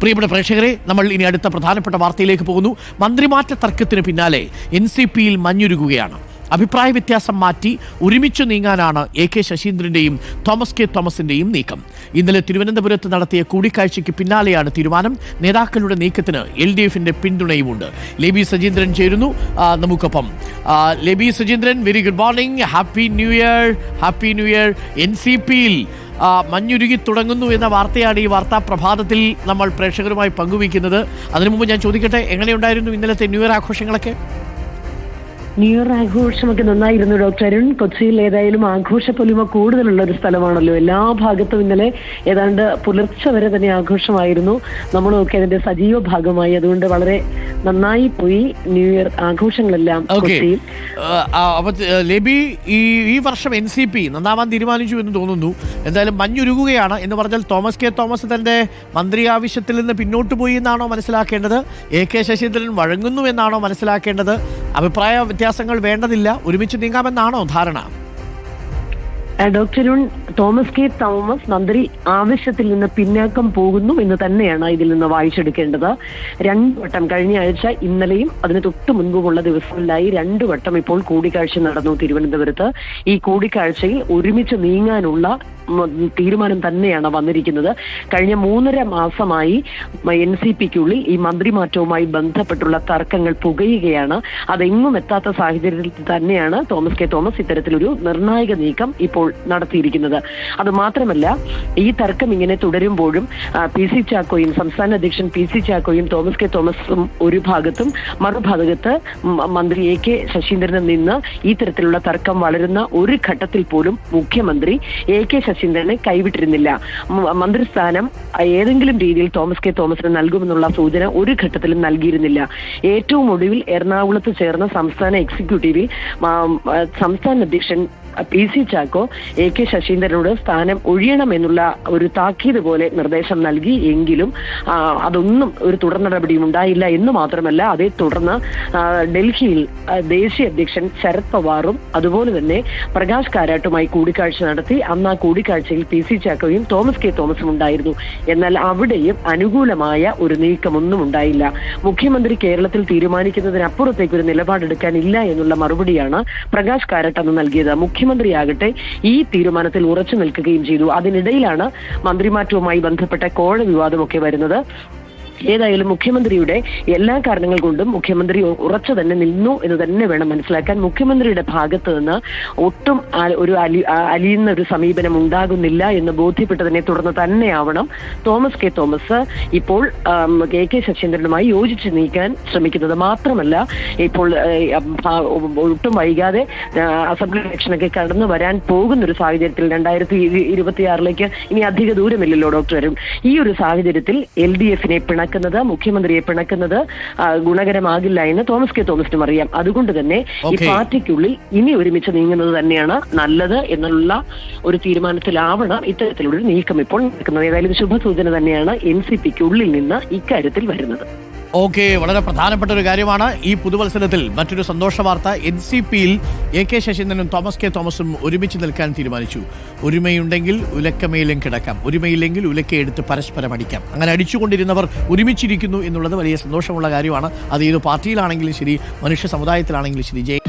പ്രിയപ്പെട്ട പ്രേക്ഷകരെ നമ്മൾ ഇനി അടുത്ത പ്രധാനപ്പെട്ട വാർത്തയിലേക്ക് പോകുന്നു. മന്ത്രിമാറ്റ തർക്കത്തിന് പിന്നാലെ എൻ സി പിയിൽ മഞ്ഞുരുകുകയാണ്. അഭിപ്രായ വ്യത്യാസം മാറ്റി ഒരുമിച്ചു നീങ്ങാനാണ് എ കെ ശശീന്ദ്രന്റെയും തോമസ് കെ തോമസിന്റെയും നീക്കം. ഇന്നലെ തിരുവനന്തപുരത്ത് നടത്തിയ കൂടിക്കാഴ്ചയ്ക്ക് പിന്നാലെയാണ് തീരുമാനം. നേതാക്കളുടെ നീക്കത്തിന് എൽ ഡി എഫിന്റെ പിന്തുണയുമുണ്ട്. ലേബി സജീന്ദ്രൻ ചേരുന്നു. നമുക്കൊപ്പം. Leby Sajeendran very good morning. Happy new year. Happy new year. N C പിയിൽ മഞ്ഞുരുകി തുടങ്ങുന്നു എന്ന വാർത്തയാണ് ഈ വാർത്താ പ്രഭാതത്തിൽ നമ്മൾ പ്രേക്ഷകരുമായി പങ്കുവയ്ക്കുന്നത്. അതിനു മുമ്പ് ഞാൻ ചോദിക്കട്ടെ എങ്ങനെയുണ്ടായിരുന്നു ഇന്നലത്തെ ന്യൂ ഇയർ ആഘോഷങ്ങളൊക്കെ? ന്യൂ ഇയർ ആഘോഷമൊക്കെ നന്നായിരുന്നു ഡോക്ടർ അരുൺ. കൊച്ചിയിൽ ഏതായാലും ആഘോഷ പൊലിമ കൂടുതലുള്ള ഒരു സ്ഥലമാണല്ലോ. എല്ലാ ഭാഗത്തും ഇന്നലെ ഏതാണ്ട് പുലർച്ചെ വരെ തന്നെ ആഘോഷമായിരുന്നു. നമ്മളൊക്കെ അതിന്റെ സജീവ ഭാഗമായി. അതുകൊണ്ട് വളരെ നന്നായി പോയി ന്യൂ ഇയർ ആഘോഷങ്ങളെല്ലാം കൊച്ചിയിൽ അപ്പൊ ലേബി ഈ ഈ വർഷം എൻ സി പി നന്നാവാൻ തീരുമാനിച്ചു എന്ന് തോന്നുന്നു. എന്തായാലും മഞ്ഞുരുകുകയാണ് എന്ന് പറഞ്ഞാൽ തോമസ് കെ. തോമസ് തന്റെ മന്ത്രി ആവശ്യത്തിൽ നിന്ന് പിന്നോട്ട് പോയി എന്നാണോ മനസ്സിലാക്കേണ്ടത്? എ. കെ. ശശീന്ദ്രൻ വഴങ്ങുന്നു എന്നാണോ മനസ്സിലാക്കേണ്ടത്? അഭിപ്രായ വ്യത്യാസങ്ങൾ വേണ്ടതില്ല. ഒരുമിച്ച് നീങ്ങാമെന്നാണോ ധാരണ? ഡോക്ടർ അരുൺ തോമസ് കെ തോമസ് മന്ത്രി ആവശ്യത്തിൽ നിന്ന് പിന്നാക്കം പോകുന്നു എന്ന് തന്നെയാണ് ഇതിൽ നിന്ന് വായിച്ചെടുക്കേണ്ടത്. രണ്ടു വട്ടം കഴിഞ്ഞ ആഴ്ച ഇന്നലെയും അതിന് തൊട്ട് മുൻപുമുള്ള ദിവസങ്ങളിലായി രണ്ടു വട്ടം ഇപ്പോൾ കൂടിക്കാഴ്ച നടന്നു തിരുവനന്തപുരത്ത്. ഈ കൂടിക്കാഴ്ചയിൽ ഒരുമിച്ച് നീങ്ങാനുള്ള തീരുമാനം തന്നെയാണ് വന്നിരിക്കുന്നത്. കഴിഞ്ഞ മൂന്നര മാസമായി എൻ സി പിക്കുള്ളിൽ ഈ മന്ത്രിമാറ്റവുമായി ബന്ധപ്പെട്ടുള്ള തർക്കങ്ങൾ പുകയുകയാണ്. അതെങ്ങും എത്താത്ത സാഹചര്യത്തിൽ തന്നെയാണ് തോമസ് കെ തോമസ് ഇത്തരത്തിലൊരു നിർണായക നീക്കം ഇപ്പോൾ നടത്തിയിരിക്കുന്നത്. അത് മാത്രമല്ല ഈ തർക്കം ഇങ്ങനെ തുടരുമ്പോഴും പി സി ചാക്കോയും സംസ്ഥാന അധ്യക്ഷൻ പി സി ചാക്കോയും തോമസ് കെ തോമസും ഒരു ഭാഗത്തും മറുഭാഗത്ത് മന്ത്രി എ കെ ശശീന്ദ്രനിൽ നിന്ന് ഈ തരത്തിലുള്ള തർക്കം വളരുന്ന ഒരു ഘട്ടത്തിൽ പോലും മുഖ്യമന്ത്രി എ കെ ശശീന്ദ്രനെ കൈവിട്ടിരുന്നില്ല. മന്ത്രിസ്ഥാനം ഏതെങ്കിലും രീതിയിൽ തോമസ് കെ തോമസിന് നൽകുമെന്നുള്ള സൂചന ഒരു ഘട്ടത്തിലും നൽകിയിരുന്നില്ല. ഏറ്റവും ഒടുവിൽ എറണാകുളത്ത് ചേർന്ന സംസ്ഥാന എക്സിക്യൂട്ടീവിൽ സംസ്ഥാന അധ്യക്ഷൻ P C Chacko A K ശശീന്ദ്രനോട് സ്ഥാനം ഒഴിയണമെന്നുള്ള ഒരു താക്കീത് പോലെ നിർദ്ദേശം നൽകി എങ്കിലും അതൊന്നും ഒരു തുടർ നടപടിയും ഉണ്ടായില്ല എന്ന് മാത്രമല്ല അതേ തുടർന്ന് ഡൽഹിയിൽ ദേശീയ അധ്യക്ഷൻ ശരത് പവാറും അതുപോലെ തന്നെ പ്രകാശ് കാരാട്ടുമായി കൂടിക്കാഴ്ച നടത്തി. അന്ന് ആ കൂടിക്കാഴ്ചയിൽ പി സി ചാക്കോയും തോമസ് കെ തോമസും ഉണ്ടായിരുന്നു. എന്നാൽ അവിടെയും അനുകൂലമായ ഒരു നീക്കമൊന്നും ഉണ്ടായില്ല. മുഖ്യമന്ത്രി കേരളത്തിൽ തീരുമാനിക്കുന്നതിനപ്പുറത്തേക്ക് ഒരു നിലപാടെടുക്കാനില്ല എന്നുള്ള മറുപടിയാണ് പ്രകാശ് കാരാട്ട് അന്ന് നൽകിയത്. മുഖ്യമന്ത്രിയാകട്ടെ തീരുമാനത്തിൽ ഉറച്ചു നിൽക്കുകയും ചെയ്തു. അതിനിടയിലാണ് മന്ത്രിമാറ്റവുമായി ബന്ധപ്പെട്ട കോഴ വിവാദമൊക്കെ വരുന്നത്. ഏതായാലും മുഖ്യമന്ത്രിയുടെ എല്ലാ കാരണങ്ങൾ കൊണ്ടും മുഖ്യമന്ത്രി ഉറച്ചു തന്നെ നിന്നു എന്ന് തന്നെ വേണം മനസ്സിലാക്കാൻ. മുഖ്യമന്ത്രിയുടെ ഭാഗത്ത് നിന്ന് ഒട്ടും ഒരു അലി അലിയുന്ന ഒരു സമീപനം ഉണ്ടാകുന്നില്ല എന്ന് ബോധ്യപ്പെട്ടതിനെ തുടർന്ന് തന്നെയാവണം തോമസ് കെ. തോമസ് ഇപ്പോൾ കെ. കെ. ശശീന്ദ്രനുമായി യോജിച്ച് നീക്കാൻ ശ്രമിക്കുന്നത്. മാത്രമല്ല ഇപ്പോൾ ഒട്ടും വൈകാതെ അസംബ്ലി ഇലക്ഷനൊക്കെ കടന്നു വരാൻ പോകുന്ന ഒരു സാഹചര്യത്തിൽ രണ്ടായിരത്തി ഇരുപത്തിയാറിലേക്ക് ഇനി അധിക ദൂരമില്ലല്ലോ ഡോക്ടറും ഈ ഒരു സാഹചര്യത്തിൽ എൽ ഡി എഫിനെ പിണക്കുന്നത് മുഖ്യമന്ത്രിയെ പിണക്കുന്നത് ഗുണകരമാകില്ല എന്ന് തോമസ് കെ തോമസിനും അറിയാം. അതുകൊണ്ട് തന്നെ ഈ പാർട്ടിക്കുള്ളിൽ ഇനി ഒരുമിച്ച് നീങ്ങുന്നത് തന്നെയാണ് നല്ലത് എന്നുള്ള ഒരു തീരുമാനത്തിലാവണം ഇത്തരത്തിലൊരു നീക്കം ഇപ്പോൾ നടക്കുന്നത്. ഏതായാലും ശുഭസൂചന തന്നെയാണ് എൻ സി പിക്ക് ഉള്ളിൽ നിന്ന് ഇക്കാര്യത്തിൽ വരുന്നത്. ഓക്കെ വളരെ പ്രധാനപ്പെട്ട ഒരു കാര്യമാണ് ഈ പുതുവത്സരത്തിൽ മറ്റൊരു സന്തോഷ വാർത്ത. എൻ സി പിയിൽ എ കെ ശശീന്ദ്രനും തോമസ് കെ തോമസും ഒരുമിച്ച് നിൽക്കാൻ തീരുമാനിച്ചു. ഒരുമയുണ്ടെങ്കിൽ ഉലക്കമയിലും കിടക്കാം. ഒരുമയില്ലെങ്കിൽ ഉലക്ക എടുത്ത് പരസ്പരം അടിക്കാം. അങ്ങനെ അടിച്ചുകൊണ്ടിരുന്നവർ ഒരുമിച്ചിരിക്കുന്നു എന്നുള്ളത് വലിയ സന്തോഷമുള്ള കാര്യമാണ്. അത് ഏത് പാർട്ടിയിലാണെങ്കിലും ശരി മനുഷ്യ സമുദായത്തിലാണെങ്കിലും ശരി ജെ